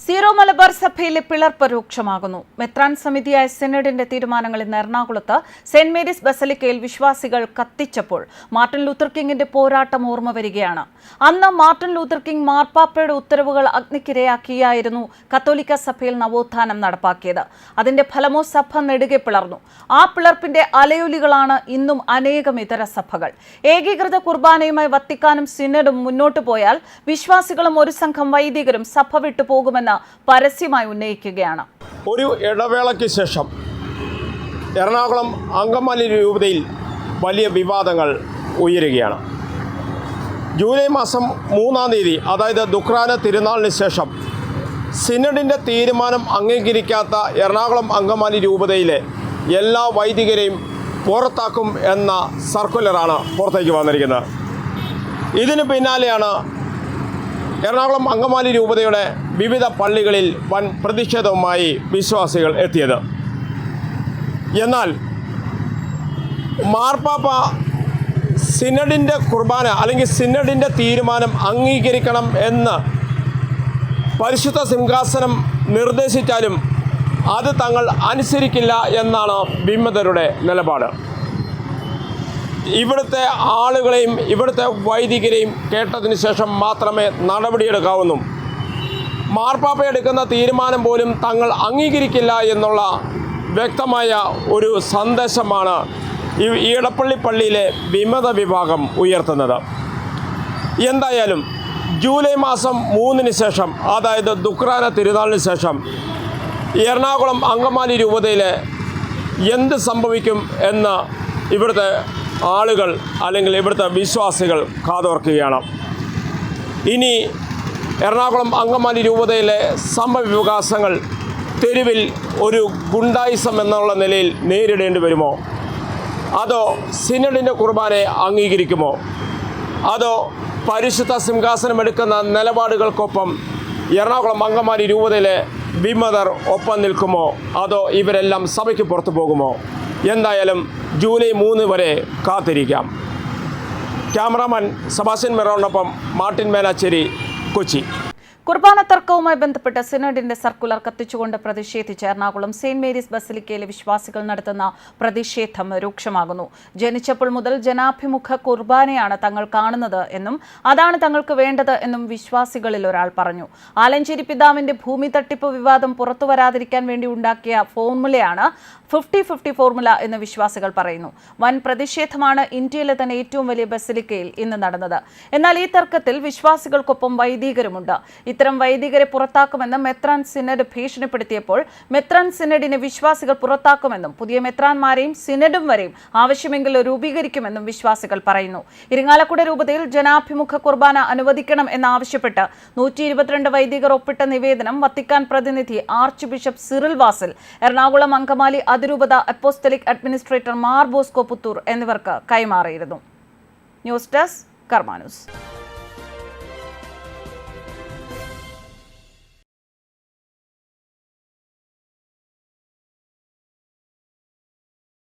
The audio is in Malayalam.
സീറോ മലബാർ സഭയിലെ പിളർപ്പ് രൂക്ഷമാകുന്നു. മെത്രാൻ സമിതിയായ സെനഡിന്റെ തീരുമാനങ്ങൾ ഇന്ന് എറണാകുളത്ത് സെന്റ് മേരീസ് ബസലിക്കയിൽ വിശ്വാസികൾ കത്തിച്ചപ്പോൾ മാർട്ടിൻ ലൂത്തർ കിങ്ങിന്റെ പോരാട്ടം ഓർമ്മ വരികയാണ്. അന്ന് മാർട്ടിൻ ലൂത്തർ കിങ് മാർപ്പാപ്പയുടെ ഉത്തരവുകൾ അഗ്നിക്കിരയാക്കിയായിരുന്നു കത്തോലിക്ക സഭയിൽ നവോത്ഥാനം നടപ്പാക്കിയത്. അതിന്റെ ഫലമോ സഭ നെടുകെ പിളർന്നു. ആ പിളർപ്പിന്റെ അലയൊലികളാണ് ഇന്നും അനേകം ഇതര സഭകൾ. ഏകീകൃത കുർബാനയുമായി വത്തിക്കാനും സിനഡും മുന്നോട്ടു പോയാൽ വിശ്വാസികളും ഒരു സംഘം വൈദികരും സഭ വിട്ടു പോകുമെന്ന് പരസ്യമായി ഉന്നയിക്കുകയാണ്. ഒരു ഇടവേളയ്ക്ക് ശേഷം എറണാകുളം അങ്കമാലി രൂപതയിൽ വലിയ വിവാദങ്ങൾ ഉയരുകയാണ്. ജൂലൈ മാസം മൂന്നാം തീയതി അതായത് ദുഖ്രാന തിരുനാളിന് ശേഷം സിനഡിന്റെ തീരുമാനം അംഗീകരിക്കാത്ത എറണാകുളം അങ്കമാലി രൂപതയിലെ എല്ലാ വൈദികരെയും പുറത്താക്കും എന്ന സർക്കുലറാണ് പുറത്തേക്ക് വന്നിരിക്കുന്നത്. ഇതിന് പിന്നാലെയാണ് എറണാകുളം അങ്കമാലി രൂപതയുടെ വിവിധ പള്ളികളിൽ വൻ പ്രതിഷേധവുമായി വിശ്വാസികൾ എത്തിയത്. എന്നാൽ മാർപ്പാപ്പ സിനഡിന്റെ കുർബാന അല്ലെങ്കിൽ സിനഡിന്റെ തീരുമാനം അംഗീകരിക്കണം എന്ന് പരിശുദ്ധ സിംഹാസനം നിർദ്ദേശിച്ചാലും അത് തങ്ങൾ അനുസരിക്കില്ല എന്നാണ് വിമതരുടെ നിലപാട്. ഇവിടുത്തെ ആളുകളെയും ഇവിടുത്തെ വൈദികരെയും കേട്ടതിന് ശേഷം മാത്രമേ നടപടിയെടുക്കാവുന്നു. മാർപ്പാപ്പ എടുക്കുന്ന തീരുമാനം പോലും തങ്ങൾ അംഗീകരിക്കില്ല എന്നുള്ള വ്യക്തമായ ഒരു സന്ദേശമാണ് ഈ ഈടപ്പള്ളി പള്ളിയിലെ വിമത വിഭാഗം ഉയർത്തുന്നത്. എന്തായാലും ജൂലൈ മാസം മൂന്നിന് ശേഷം അതായത് ദുക്രാന തിരുനാളിന് ശേഷം എറണാകുളം അങ്കമാലി രൂപതയിലെ എന്ത് സംഭവിക്കും എന്ന് ഇവിടുത്തെ ആളുകൾ അല്ലെങ്കിൽ ഇവിടുത്തെ വിശ്വാസികൾ കാതോർക്കുകയാണ്. ഇനി എറണാകുളം അങ്കമാലി രൂപതയിലെ സംഭവവികാസങ്ങൾ തെരുവിൽ ഒരു ഗുണ്ടായിസം എന്നുള്ള നിലയിൽ നേരിടേണ്ടി വരുമോ? അതോ സിനഡിന്റെ കുർബാനയെ അംഗീകരിക്കുമോ? അതോ പരിശുദ്ധ സിംഹാസനം എടുക്കുന്ന നിലപാടുകൾക്കൊപ്പം എറണാകുളം അങ്കമാലി രൂപതയിലെ വിമതർ ഒപ്പം നിൽക്കുമോ? അതോ ഇവരെല്ലാം സഭയ്ക്ക് പുറത്തു പോകുമോ? എന്തായാലും ജൂലൈ മൂന്ന് വരെ കാത്തിരിക്കാം. ക്യാമറാമാൻ സബാസിൻ മെറോണിനൊപ്പം മാർട്ടിൻ മേലാച്ചേരി കൊച്ചി. കുർബാന തർക്കവുമായി ബന്ധപ്പെട്ട് സിനഡിന്റെ സർക്കുലർ കത്തിച്ചുകൊണ്ട് പ്രതിഷേധിച്ച് എറണാകുളം സെയിന്റ് മേരീസ് ബസലിക്കയിലെ വിശ്വാസികൾ നടത്തുന്ന പ്രതിഷേധം രൂക്ഷമാകുന്നു. ജനിച്ചപ്പോൾ മുതൽ ജനാഭിമുഖ കുർബാനയാണ് തങ്ങൾ കാണുന്നത് എന്നും അതാണ് തങ്ങൾക്ക് വേണ്ടത് എന്നും വിശ്വാസികളിൽ ഒരാൾ പറഞ്ഞു. ആലഞ്ചേരി പിതാവിന്റെ ഭൂമി തട്ടിപ്പ് വിവാദം പുറത്തുവരാതിരിക്കാൻ വേണ്ടി ഉണ്ടാക്കിയ ഫോർമുലയാണ് ഫിഫ്റ്റി ഫിഫ്റ്റി ഫോർമുല എന്ന് വിശ്വാസികൾ പറയുന്നു. വൻ പ്രതിഷേധമാണ് ഇന്ത്യയിലെ തന്നെ ഏറ്റവും വലിയ ബസലിക്കയിൽ ഇന്ന് നടന്നത്. എന്നാൽ ഈ തർക്കത്തിൽ വിശ്വാസികൾക്കൊപ്പം വൈദികരുമുണ്ട്. ഇത്തരം വൈദികരെ പുറത്താക്കുമെന്ന് മെത്രാൻ സിനഡ് ഭീഷണിപ്പെടുത്തിയപ്പോൾ മെത്രാൻ സിനഡിനെ വിശ്വാസികൾ പുറത്താക്കുമെന്നും പുതിയ മെത്രാൻമാരെയും സിനഡും വരെയും ആവശ്യമെങ്കിൽ രൂപീകരിക്കുമെന്നും വിശ്വാസികൾ പറയുന്നു. ഇരിങ്ങാലക്കുട രൂപതയിൽ ജനാഭിമുഖ കുർബാന അനുവദിക്കണം എന്നാവശ്യപ്പെട്ട് നൂറ്റി ഇരുപത്തിരണ്ട് വൈദികർ ഒപ്പിട്ട നിവേദനം വത്തിക്കാൻ പ്രതിനിധി archbishop Cyril Vasil Ernakulam Angamaly അതിരൂപത apostolic administrator Mar Bosco Puthur എന്നിവർക്ക് കൈമാറിയിരുന്നു. News desk കർമാനൂസ്